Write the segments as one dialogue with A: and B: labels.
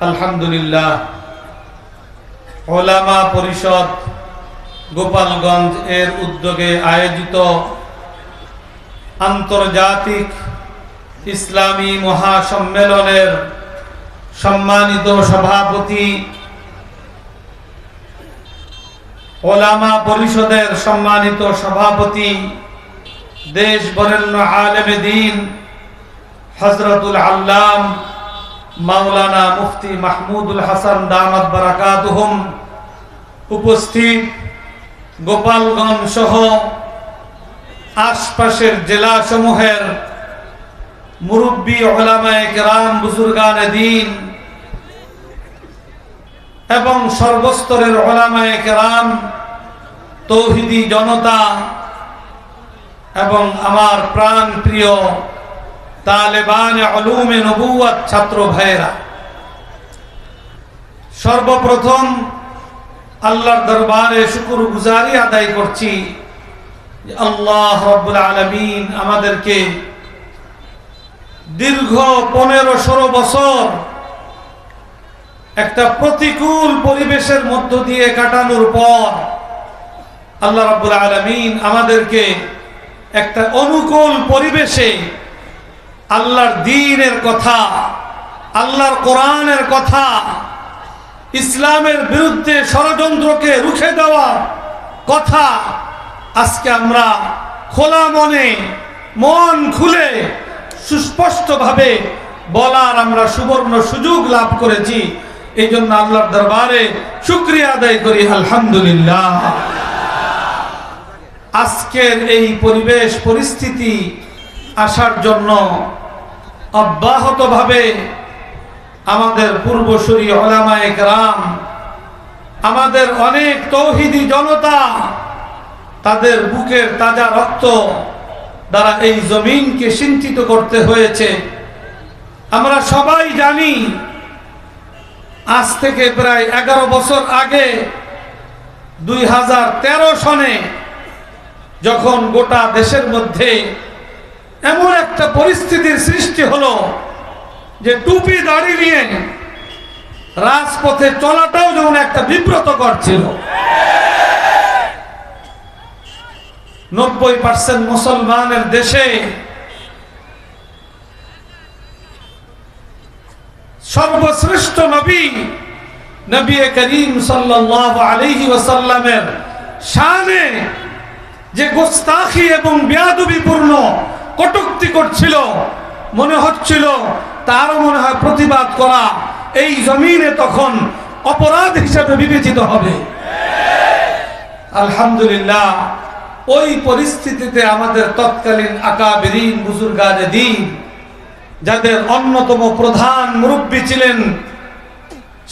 A: আলহামদুলিল্লাহ। ওলামা পরিষদ গোপালগঞ্জ এর উদ্যোগে আয়োজিত আন্তর্জাতিক ইসলামী মহাসম্মেলনের সম্মানিত সভাপতি ওলামা পরিষদের সম্মানিত সভাপতি দেশ বরেণ্য আলেমে দিন হজরতুল আল্লাম মাওলানা মুফতি মাহমুদুল হাসান দামাত বারাকাতুহুম উপস্থিত গোপালগঞ্জ সহ আশপাশের জেলা সমূহের মুরব্বী ওলামায়ে কেরাম বুজুর্গানে দিন এবং সর্বস্তরের ওলামায়ে কেরাম, তৌহিদি জনতা এবং আমার প্রাণ প্রিয় তালেবান আলুমে নবুয়াত ছাত্র ভাইয়েরা, সর্বপ্রথম আল্লাহর দরবারে শুকুর গুজারি আদায় করছি আল্লাহ রব্বুল আলমিন আমাদেরকে দীর্ঘ পনেরো ষোলো বছর একটা প্রতিকূল পরিবেশের মধ্য দিয়ে কাটানোর পর আল্লাহ রাব্বুল আলমিন আমাদেরকে একটা অনুকূল পরিবেশে আল্লাহর দিনের কথা, আল্লাহর কোরআনের কথা, ইসলামের বিরুদ্ধে ষড়যন্ত্রকে রুখে দেওয়ার কথা আজকে আমরা খোলা মনে, মন খুলে, সুস্পষ্টভাবে বলার আমরা সুবর্ণ সুযোগ লাভ করেছি। এই জন্য আল্লাহর দরবারে শুক্রিয়া আদায় করি, আলহামদুলিল্লাহ। আজকের এই পরিবেশ, পরিস্থিতি আসার জন্য অব্যাহতভাবে আমাদের পূর্বসূরি ওলামায়ে কেরাম, আমাদের অনেক তৌহিদি জনতা তাদের বুকের তাজা রক্ত দ্বারা এই জমিনকে সিঞ্চিত করতে হয়েছে। আমরা সবাই জানি, আজ থেকে প্রায় এগারো বছর আগে দুই হাজার তেরো সনে যখন গোটা দেশের মধ্যে এমন একটা পরিস্থিতির সৃষ্টি হলো যে টুপি দাড়ি নিয়ে রাজপথে চলাটাও যেমন একটা বিব্রত করছিল নব্বই পার্সেন্ট মুসলমানের দেশে সর্বশ্রেষ্ঠ নবী নবী করিম সাল্লাল্লাহু আলাইহি ওয়াসাল্লামের শানে যে গোস্তাখি এবং বেয়াদবিপূর্ণ কটুক্তি করছিল, মনে হচ্ছিল, তারও মনে হয় প্রতিবাদ করা, এই জমিনে তখন অপরাধ হিসেবে বিবেচিত হবে। আলহামদুলিল্লাহ, ওই পরিস্থিতিতে আমাদের তৎকালীন আকাবেরিন বুজুর্গানে দিন, যাদের অন্যতম প্রধান মুরব্বী ছিলেন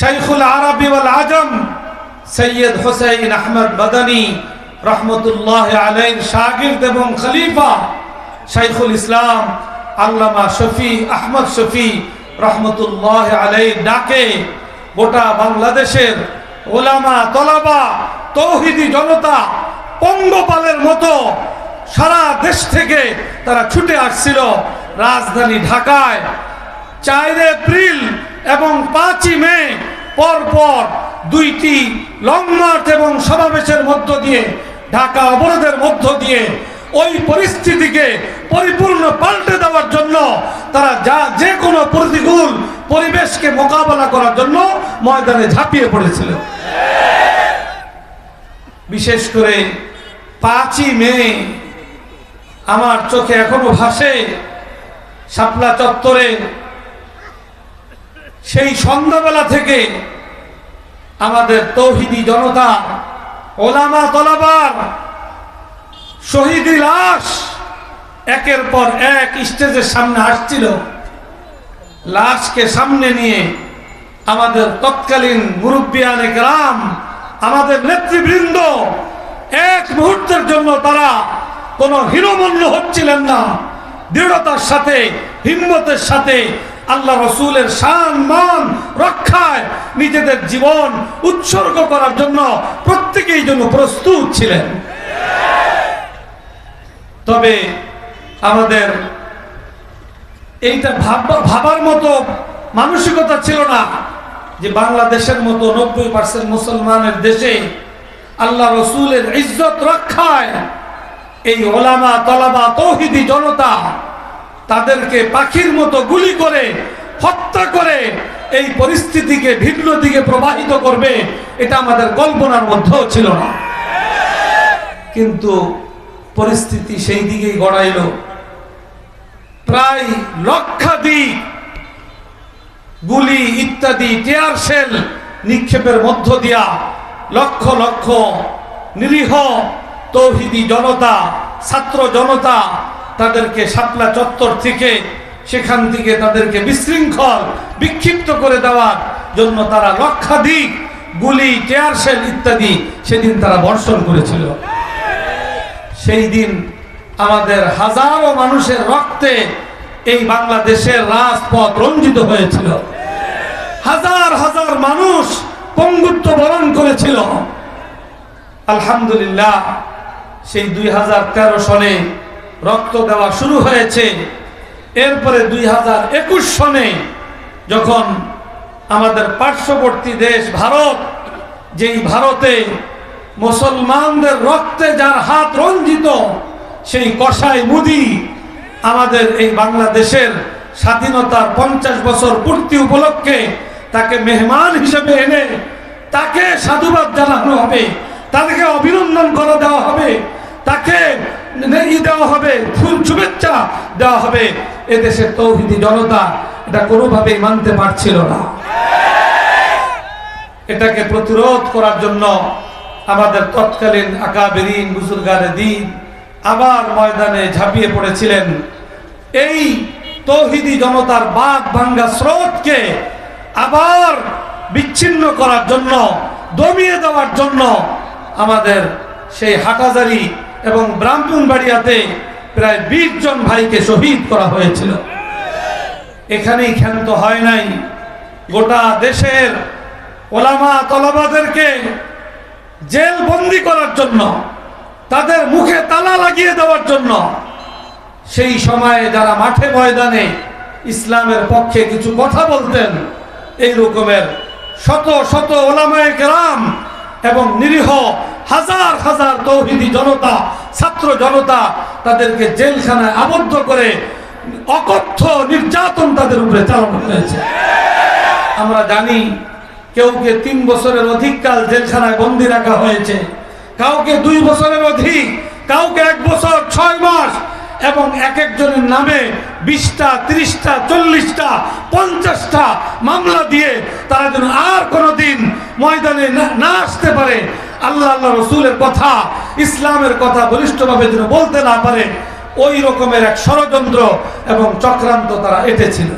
A: শাইখুল আরবি ওয়াল আজম, সৈয়দ হোসাইন আহমদ মাদানী রহমতুল্লাহ আলাইন শাগির্দ এবং খলিফা শাইখুল ইসলাম, আল্লামা শফি, আহমদ শফি রহমতুল্লাহ আলাই ডাকে গোটা বাংলাদেশের ওলামা, তলাবা, তৌহিদি জনতা পঙ্গপালের মতো সারা দেশ থেকে তারা ছুটে আসছিল রাজধানী ঢাকায়। চার এপ্রিল এবং পাঁচই মে পরপর দুইটি লং মার্চ এবং সমাবেশের মধ্য দিয়ে ঢাকা অবরোধের মধ্য দিয়ে ওই পরিস্থিতিকে পরিপূর্ণ পাল্টে দেওয়ার জন্য তারা যা, যে কোনো প্রতিকূল পরিবেশকে মোকাবেলা করার জন্য ময়দানে ঝাঁপিয়ে পড়েছিল। বিশেষ করে পাঁচই মে আমার চোখে এখনও ভাসে শাপলা চত্বরে। সেই সন্ধ্যাবেলা থেকে আমাদের তৌহিদি জনতা, ওলামা তলাবার শহীদি লাশ একের পর এক স্টেজের সামনে আসছিল। লাশকে সামনে নিয়ে আমাদের তৎকালীন মুরব্বিয়ানে গ্রাম আমাদের নেতৃবৃন্দ এক মুহূর্তের জন্য তারা কোনো হীনমন্য হচ্ছিলেন না। দৃঢ়তার সাথে, হিম্মতের সাথে আল্লাহ রসুলের শান, মান রক্ষায় নিজেদের জীবন উৎসর্গ করার জন্য প্রত্যেকেই জন্য প্রস্তুত ছিলেন। তবে আমাদের এইটা ভাব- ভাবার মতো মানসিকতা ছিল না যে বাংলাদেশের মতো নব্বই পার্সেন্ট মুসলমানের দেশে আল্লাহ রসুলের ইজ্জত রক্ষায় এই ওলামা তলামা তৌহিদি জনতা তাদেরকে পাখির মতো গুলি করে, হত্যা করে এই পরিস্থিতিকে ভিন্ন দিকে প্রবাহিত করবে, এটা আমাদের কল্পনার মধ্যেও ছিল না। কিন্তু পরিস্থিতি সেই দিকেই গড়াইল। প্রায় লক্ষাধিক গুলি ইত্যাদি, টিয়ার শেল নিক্ষেপের মধ্য দিয়া লক্ষ লক্ষ নিরীহ তৌহিদি জনতা, ছাত্র জনতা তাদেরকে শাপলা চত্বর থেকে সেখান থেকে তাদেরকে বিশৃঙ্খল, বিক্ষিপ্ত করে দেওয়ার জন্য তারা লক্ষাধিক গুলি, টেয়ার শেল ইত্যাদি সেদিন তারা বর্ষণ করেছিল। সেই দিন আমাদের হাজারো মানুষের রক্তে এই বাংলাদেশের রাজপথ রঞ্জিত হয়েছিল। হাজার হাজার মানুষ পঙ্গুত্ব বরণ করেছিল। আলহামদুলিল্লাহ, সেই দুই হাজার তেরো সনে রক্ত দেওয়া শুরু হয়েছে। এরপরে দুই হাজার একুশ সনে যখন আমাদের পার্শ্ববর্তী দেশ ভারত, যেই ভারতে মুসলমানদের রক্তে যার হাত রঞ্জিত, সেই কষাই মুদি আমাদের এই বাংলাদেশের স্বাধীনতার পঞ্চাশ বছর পূর্তি উপলক্ষে তাকে মেহমান হিসেবে এনে তাকে সাধুবাদ জানানো হবে তাদেরকে অভিনন্দন করে দেওয়া হবে, তাকে দেওয়া হবে, ফুল শুভেচ্ছা দেওয়া হবে। এদেশের তৌহিদি জনতা এটা কোনোভাবেই মানতে পারছিল না। এটাকে প্রতিরোধ করার জন্য আমাদের তৎকালীন আকাবেরিন বুজুর্গারে দিন আবার ময়দানে ঝাঁপিয়ে পড়েছিলেন। এই তৌহিদি জনতার বাঘ ভাঙ্গা স্রোতকে আবার বিচ্ছিন্ন করার জন্য, দমিয়ে দেওয়ার জন্য আমাদের সেই হাটাজারি এবং ব্রাহ্মণবাড়িয়াতে প্রায় বিশ জন ভাইকে শহীদ করা হয়েছিল। এখানেই ক্ষান্ত হয় নাই। গোটা দেশের ওলামা তলাবাদেরকে জেল বন্দি করার জন্য, তাদের মুখে তালা লাগিয়ে দেওয়ার জন্য, সেই সময়ে যারা মাঠে ময়দানে ইসলামের পক্ষে কিছু কথা বলতেন, এই রকমের শত শত ওলামায় গ্রাম এবং নিরীহ হাজার হাজার তৌহিদি জনতা, ছাত্র জনতা তাদেরকে জেলখানায় আবদ্ধ করে অকথ্য নির্যাতন তাদের উপরে চালানো হয়েছে। আমরা জানি কেউকে তিন বছরের অধিক কাল জেলখানায় বন্দি রাখা হয়েছে, কাউকে দুই বছরের অধিক, কাউকে এক বছর ছয় মাস, এবং এক একজনের নামে বিশটা, ত্রিশটা, চল্লিশটা, পঞ্চাশটা মামলা দিয়ে তারা যেন আর কোনোদিন ময়দানে না- না আসতে পারে। আল্লাহ আল্লাহ রসুলের কথা, ইসলামের কথা বলিষ্ঠভাবে যেন বলতে না পারে, ওই রকমের এক ষড়যন্ত্র এবং চক্রান্ত তারা এটেছিল।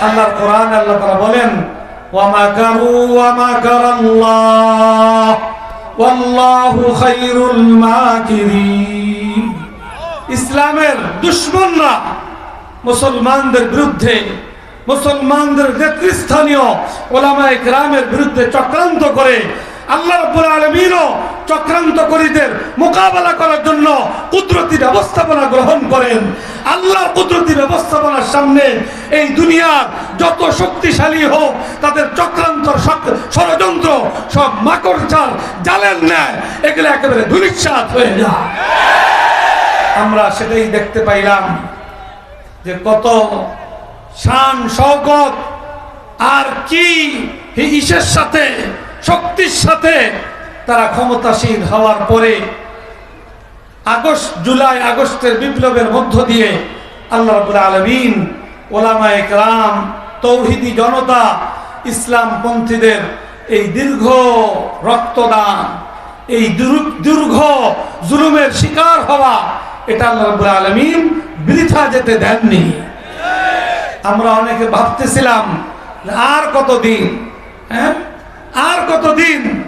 A: আল্লাহর কোরআন, আল্লাহ তারা বলেন ومكروا ومكر الله والله خير الماكرين ইসলামের দুশ্মনরা মুসলমানদের বিরুদ্ধে মুসলমানদের নেতৃস্থানীয় ওলামায়ে গ্রামের বিরুদ্ধে চক্রান্ত করে আল্লাহ রাব্বুল আলামিনও চক্রান্তকারীদের মোকাবেলা করার জন্য কুদরতি ব্যবস্থাপনা গ্রহণ করেন আল্লাহর কুদরতি ব্যবস্থাপনার সামনে এই দুনিয়ার যত শক্তিশালী হোক, তাদের চক্রান্ত ষড়যন্ত্র, সব মাকড়চার জালের ন্যায়, এগুলো একেবারে ধুলিচ্ছাত হয়ে যায়। আমরা সেটাই দেখতে পাইলাম যে কত শান, শওকত, আর কি ইসের সাথে, শক্তির সাথে তারা ক্ষমতাসীন হওয়ার পরে আগস্ট, জুলাই, আগস্টের বিপ্লবের মধ্য দিয়ে আল্লাহ রাব্বুল আলামিন ওলামা একরাম, তৌহিদি জনতা ইসলাম পন্থীদের এই দীর্ঘ রক্তদান, এই দুর- দীর্ঘ জুলুমের শিকার হওয়া, এটা আল্লাহ রাব্বুল আলামিন বৃথা যেতে দেননি। আমরা অনেকে ভাবতেছিলাম, আর কতদিন হ্যাঁ? আর কতদিন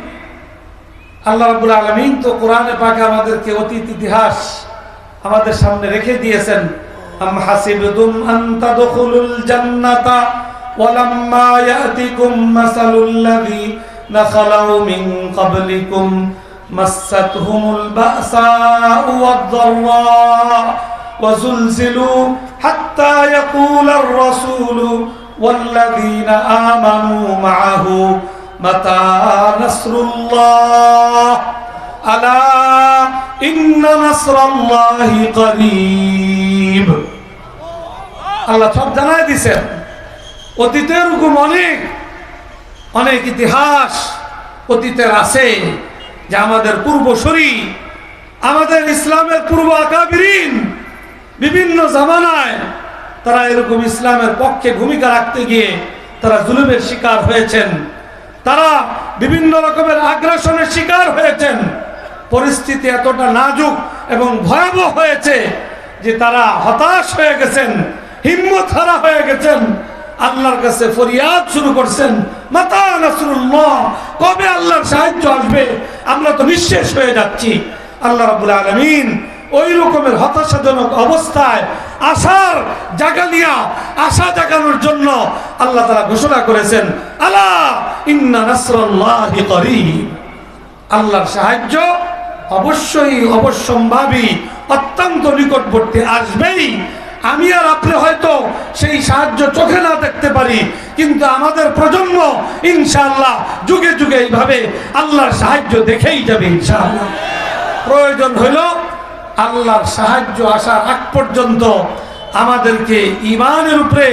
A: আল্লাহ রাবুল আলমিন তো কোরআনে পাকে আমাদেরকে অতীত ইতিহাস আমাদের সামনে রেখে দিয়েছেন। আম হাসিবতুম আন তাদখুলুল জান্নাতা ওয়ালাম্মা ইয়াতিকুম মাসালুল লাযী নাখালাউ মিন ক্বাবলিকুম মাসাতহুমুল বাসাউ ওয়াদ-দাররা মাতা আলা ইন্না নাসরাল্লাহি করিব। আল্লাহ সব জানাই দিছেন। অতীতের রকম অনেক অনেক ইতিহাস অতীতের আছে যে আমাদের পূর্বসরী, আমাদের ইসলামের পূর্ব আকাবিরিন বিভিন্ন জামানায় তারা এরকম ইসলামের পক্ষে ভূমিকা রাখতে গিয়ে তারা জুলুমের শিকার হয়েছেন। তারা বিভিন্ন রকমের আগ্রাসনের শিকার হয়েছেন। পরিস্থিতি এতটা নাজুক এবং ভয়াবহ হয়েছে যে তারা হতাশ হয়ে গেছেন হিম্মত হারা হয়ে গেছেন, আল্লাহর কাছে ফরিয়াদ শুরু করছেন। মাতা নাসরুল্লাহ, কবে আল্লাহর সাহায্য আসবে? আমরা তো নিঃশেষ হয়ে যাচ্ছি। আল্লাহ রাব্বুল আলামিন ওই রকমের হতাশাজনক অবস্থায় আশার জাগালিয়া আশা জাগানোর জন্য আল্লাহ তারা ঘোষণা করেছেন আল্লাহ ইন্না আল্লাহর সাহায্য অবশ্যই অবশ্যম্ভাবী, অত্যন্ত নিকটবর্তী আসবেই। আমি আর আপনি হয়তো সেই সাহায্য চোখে না দেখতে পারি, কিন্তু আমাদের প্রজন্ম ইনশাআল্লাহ যুগে যুগে এইভাবে আল্লাহর সাহায্য দেখেই যাবে ইনশাআল্লাহ। প্রয়োজন হইল আল্লাহর সাহায্য আসার আগ পর্যন্ত আমাদেরকে ইমানের উপরে,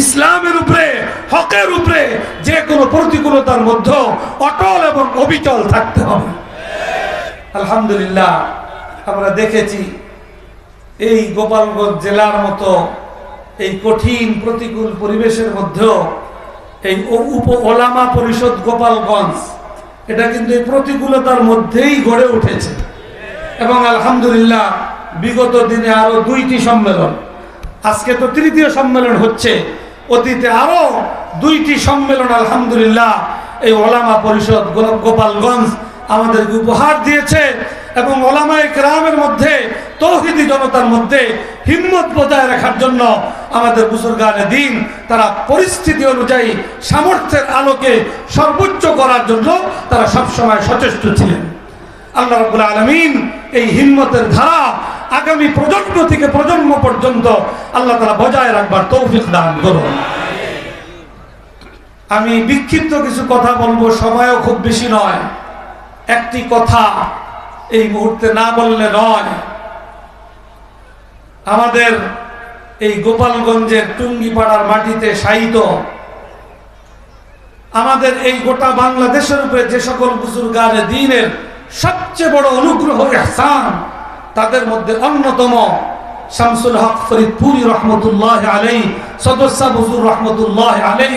A: ইসলামের উপরে, হকের উপরে যে কোনো প্রতিকূলতার মধ্যে অটল এবং অবিচল থাকতে হবে। আলহামদুলিল্লাহ, আমরা দেখেছি এই গোপালগঞ্জ জেলার মতো এই কঠিন প্রতিকূল পরিবেশের মধ্যেও এই উপ ওলামা পরিষদ গোপালগঞ্জ, এটা কিন্তু এই প্রতিকূলতার মধ্যেই গড়ে উঠেছে। এবং আলহামদুলিল্লাহ, বিগত দিনে আরও দুইটি সম্মেলন। আজকে তো তৃতীয় সম্মেলন হচ্ছে। অতীতে আরও দুইটি সম্মেলন, আলহামদুলিল্লাহ, এই ওলামা পরিষদ গোপালগঞ্জ আমাদেরকে উপহার দিয়েছে এবং ওলামায়ে গ্রামের মধ্যে, তৌহিদি জনতার মধ্যে হিম্মত বজায় রাখার জন্য আমাদের বুজুর্গানে দিন, তারা পরিস্থিতি অনুযায়ী সামর্থ্যের আলোকে সর্বোচ্চ করার জন্য তারা সবসময় সচেষ্ট ছিলেন। আল্লাহ রাব্বুল আলামিন এই হিম্মতের ধারা আগামী প্রজন্ম থেকে প্রজন্ম পর্যন্ত আল্লাহ তাআলা বজায় রাখবার তৌফিক দান করুন। আমি বিক্ষিপ্ত কিছু কথা বলব, সময়ও খুব বেশি নয়। একটি কথা এই মুহূর্তে না বললে নয়। আমাদের এই গোপালগঞ্জের টুঙ্গিপাড়ার মাটিতে শায়িত। আমাদের এই গোটা বাংলাদেশের উপরে যে সকল বুজুর্গানে দিনের সবচেয়ে বড় অনুগ্রহ ইহসান তাদের মধ্যে অন্যতম শামসুল হক ফরিদপুরি রহমতুল্লাহ আলাই সদস্যা বুজুর রহমতুল্লাহ আলাই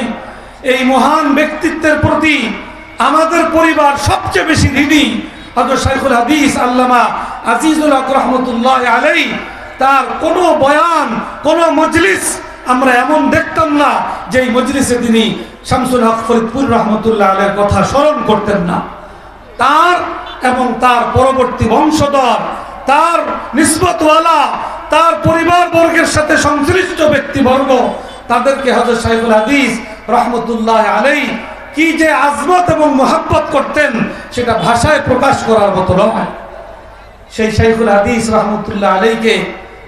A: এই মহান ব্যক্তিত্বের প্রতি আমাদের পরিবার সবচেয়ে বেশি ঋণী। হজরত শাইখুল হাদিস আল্লামা আজিজুল হক রহমতুল্লাহ আলাই তার কোনো বয়ান, কোনো মজলিস আমরা এমন দেখতাম না যে এই মজলিসে তিনি শামসুল হক ফরিদপুর রহমতুল্লাহ আলের কথা স্মরণ করতেন না। তার এবং তার পরবর্তী বংশধর, তার নিসবতওয়ালা তার পরিবার বর্গের সাথে সংশ্লিষ্ট ব্যক্তিবর্গ, তাদেরকে হজরত সাহেবুল হাদিস রহমতুল্লাহ আলাই কি যে আজমত এবং মোহাব্বত করতেন, সেটা ভাষায় প্রকাশ করার মতো নয়। সেই শাইখুল হাদিস রহমতুল্লাহ আলীকে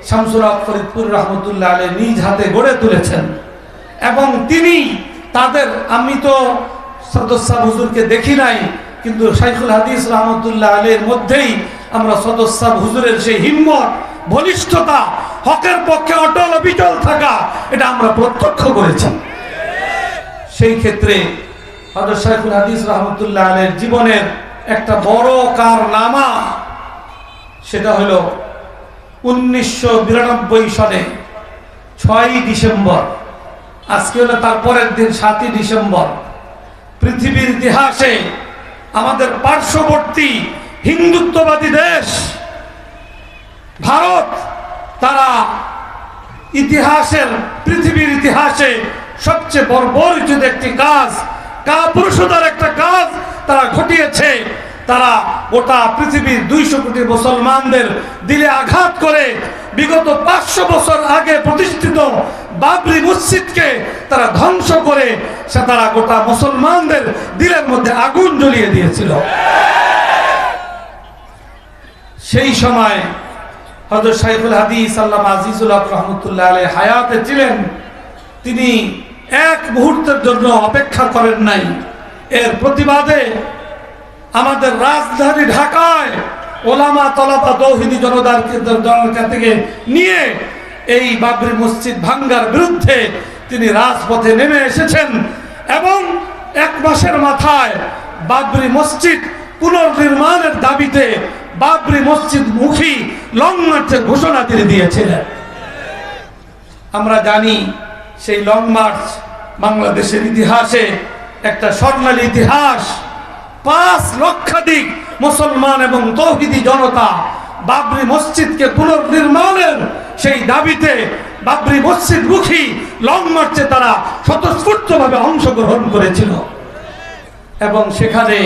A: শামসুল ফরিদপুর রহমতুল্লাহ আলী নিজ হাতে গড়ে তুলেছেন এবং তিনি তাদের, আমি তো সদস্যা হুজুরকে দেখি নাই কিন্তু শাইখুল হাদিস রহমতুল্লাহ আলীর মধ্যেই আমরা সদস্যা, হুজুরের সেই হিম্মত, বলিষ্ঠতা, হকের পক্ষে অটল অবিচল থাকা, এটা আমরা প্রত্যক্ষ করেছি। সেই ক্ষেত্রে হজরত শাইখুল হাদিস রহমতুল্লাহ আলের জীবনের একটা বড় কারনামা, সেটা হলো উনিশশো বিরানব্বই সালে ছয়ই ডিসেম্বর, আজকে হলো তারপরের দিন সাতই ডিসেম্বর, পৃথিবীর ইতিহাসে আমাদের পার্শ্ববর্তী হিন্দুত্ববাদী দেশ, ভারত, তারা ইতিহাসের, পৃথিবীর ইতিহাসে সবচেয়ে বর্বরিত একটি কাজ, কাপুরুষতার একটা কাজ তারা ঘটিয়েছে। তারা গোটা পৃথিবীর দুইশো কোটি মুসলমানদের দিলে আঘাত করে বিগত পাঁচশো বছর আগে প্রতিষ্ঠিত বাবরি মসজিদকে তারা ধ্বংস করে, সে তারা গোটা মুসলমানদের দিলের মধ্যে আগুন জ্বলিয়ে দিয়েছিল। সেই সময় হজরত সাইফুল হাদিস আল্লাহ আজিজুল রহমতুল্লাহ আলাই হায়াতে ছিলেন। তিনি এক মুহূর্তের জন্য অপেক্ষা করেন নাই। এর প্রতিবাদে আমাদের রাজধানী ঢাকায় ওলামা তলাপা তৌহিদি জনতার জনতা থেকে নিয়ে এই বাবরি মসজিদ ভাঙ্গার বিরুদ্ধে তিনি রাজপথে নেমে এসেছেন এবং এক মাসের মাথায় বাবরি মসজিদ পুনর্নির্মাণের দাবিতে বাবরি মসজিদ মুখী লং মার্চের ঘোষণা তিনি দিয়েছিলেন। আমরা জানি সেই লং মার্চ বাংলাদেশের ইতিহাসে একটা স্বর্ণালী ইতিহাস, পাঁচ লক্ষাধিক মুসলমান এবং তৌহিদি জনতা বাবরি মসজিদকে পুনর্নির্মাণের সেই দাবিতে বাবরি মসজিদ মুখী লং মার্চে তারা স্বতঃস্ফূর্তভাবে অংশগ্রহণ করেছিল। এবং সেখানে